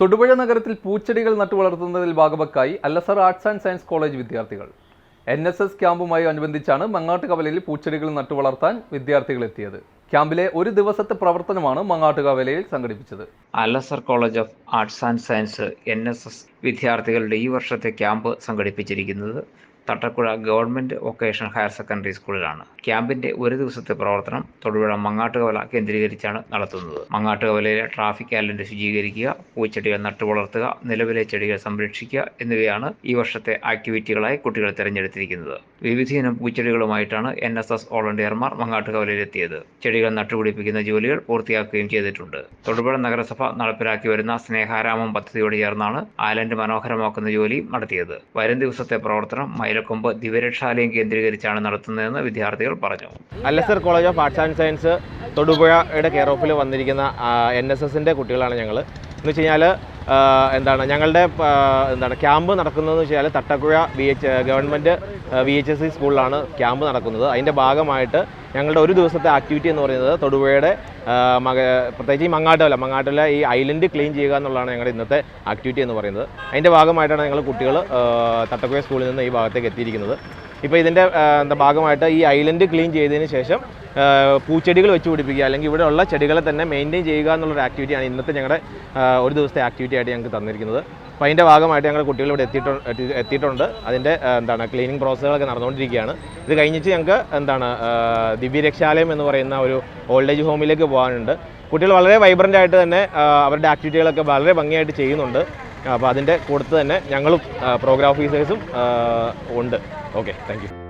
തൊടുപുഴ നഗരത്തിൽ പൂച്ചെടികൾ നട്ടുവളർത്തുന്നതിൽ ഭാഗവക്കായി Al Azhar arts and science college വിദ്യാർത്ഥികൾ. എൻ എസ് എസ് ക്യാമ്പുമായി അനുബന്ധിച്ചാണ് മങ്ങാട്ടുകവലയിൽ പൂച്ചെടികൾ നട്ടുവളർത്താൻ വിദ്യാർത്ഥികൾ എത്തിയത്. ക്യാമ്പിലെ ഒരു ദിവസത്തെ പ്രവർത്തനമാണ് മങ്ങാട്ടുകവലയിൽ സംഘടിപ്പിച്ചത്. Al Azhar college of arts and science N S S വിദ്യാർത്ഥികളുടെ ഈ വർഷത്തെ ക്യാമ്പ് സംഘടിപ്പിച്ചിരിക്കുന്നത് Thattakuzha government vocational higher secondary സ്കൂളിലാണ്. ക്യാമ്പിന്റെ ഒരു ദിവസത്തെ പ്രവർത്തനം തൊടുപുഴ മങ്ങാട്ടുകവല കേന്ദ്രീകരിച്ചാണ് നടത്തുന്നത്. മങ്ങാട്ടുകവലയിലെ ട്രാഫിക് ഐലൻഡ് ശുചീകരിക്കുക പൂച്ചെടികൾ നട്ടുവളർത്തുക നിലവിലെ ചെടികൾ സംരക്ഷിക്കുക എന്നിവയാണ് ഈ വർഷത്തെ ആക്ടിവിറ്റികളായി കുട്ടികൾ തിരഞ്ഞെടുത്തിരിക്കുന്നത്. വിവിധയിനം പൂച്ചെടികളുമായിട്ടാണ് എൻ എസ് എസ് വോളണ്ടിയർമാർ മങ്ങാട്ടുകവലയിലെത്തിയത്. ചെടികൾ നട്ടുപിടിപ്പിക്കുന്ന ജോലികൾ പൂർത്തിയാക്കുകയും ചെയ്തിട്ടുണ്ട്. തൊടുപുഴ നഗരസഭ നടപ്പിലാക്കി വരുന്ന സ്നേഹാരാമം പദ്ധതിയോട് ചേർന്നാണ് ഐലൻഡ് മനോഹരമാക്കുന്ന ജോലി നടത്തിയത്. വരും ദിവസത്തെ പ്രവർത്തനം മൈലക്കൊമ്പ് ദിവ്യരക്ഷാലയം കേന്ദ്രീകരിച്ചാണ് നടത്തുന്നതെന്ന് വിദ്യാർത്ഥികൾ പറഞ്ഞു. Al Azhar college of arts and science തൊടുപുഴയുടെ care ഓഫിൽ വന്നിരിക്കുന്ന എൻ എസ് എസിന്റെ കുട്ടികളാണ് ഞങ്ങൾ എന്ന് വെച്ച് കഴിഞ്ഞാൽ എന്താണ് ഞങ്ങളുടെ എന്താണ് ക്യാമ്പ് നടക്കുന്നതെന്ന് വെച്ചാൽ Thattakuzha V H government V H S C സ്കൂളിലാണ് ക്യാമ്പ് നടക്കുന്നത്. അതിന്റെ ഭാഗമായിട്ട് ഞങ്ങളുടെ ഒരു ദിവസത്തെ ആക്ടിവിറ്റി എന്ന് പറയുന്നത് തൊടുപുഴയുടെ മക പ്രത്യേകിച്ച് ഈ മങ്ങാട്ടുവല മങ്ങാട്ടുവല ഈ ഐലൻഡ് ക്ലീൻ ചെയ്യുക എന്നുള്ളതാണ് ഞങ്ങളുടെ ഇന്നത്തെ ആക്ടിവിറ്റി എന്ന് പറയുന്നത്. അതിന്റെ ഭാഗമായിട്ടാണ് ഞങ്ങൾ കുട്ടികൾ തട്ടക്കുഴ സ്കൂളിൽ നിന്ന് ഈ ഭാഗത്തേക്ക് എത്തിയിരിക്കുന്നത്. ഇപ്പോൾ ഇതിന്റെ എന്താ ഭാഗമായിട്ട് ഈ ഐലൻഡ് ക്ലീൻ ചെയ്തതിന് ശേഷം പൂച്ചെടികൾ വെച്ച് പിടിപ്പിക്കുക അല്ലെങ്കിൽ ഇവിടെ ഉള്ള ചെടികളെ തന്നെ മെയിന്റെയിൻ ചെയ്യുക എന്നുള്ളൊരു ആക്ടിവിറ്റിയാണ് ഇന്നത്തെ ഞങ്ങളുടെ ഒരു ദിവസത്തെ ആക്ടിവിറ്റി ആയിട്ട് ഞങ്ങൾക്ക് തന്നിരിക്കുന്നത്. അപ്പോൾ അതിന്റെ ഭാഗമായിട്ട് ഞങ്ങൾ കുട്ടികൾ ഇവിടെ എത്തിയിട്ടുണ്ട്. എത്തിയിട്ടുണ്ട് അതിന്റെ എന്താണ് ക്ലീനിങ് പ്രോസസ്സുകളൊക്കെ നടന്നുകൊണ്ടിരിക്കുകയാണ് ഇത് കഴിഞ്ഞിട്ട് ഞങ്ങൾക്ക് എന്താണ് ദിവ്യരക്ഷാലയം എന്ന് പറയുന്ന ഒരു ഓൾഡ് ഏജ് ഹോമിലേക്ക് പോകാനുണ്ട്. കുട്ടികൾ വളരെ വൈബ്രന്റ് ആയിട്ട് തന്നെ അവരുടെ ആക്ടിവിറ്റികളൊക്കെ വളരെ ഭംഗിയായിട്ട് ചെയ്യുന്നുണ്ട്. അപ്പോൾ അതിന്റെ കൂടുതൽ തന്നെ ഞങ്ങളും പ്രോഗ്രാം ഓഫീസേഴ്സും ഉണ്ട്. Okay thank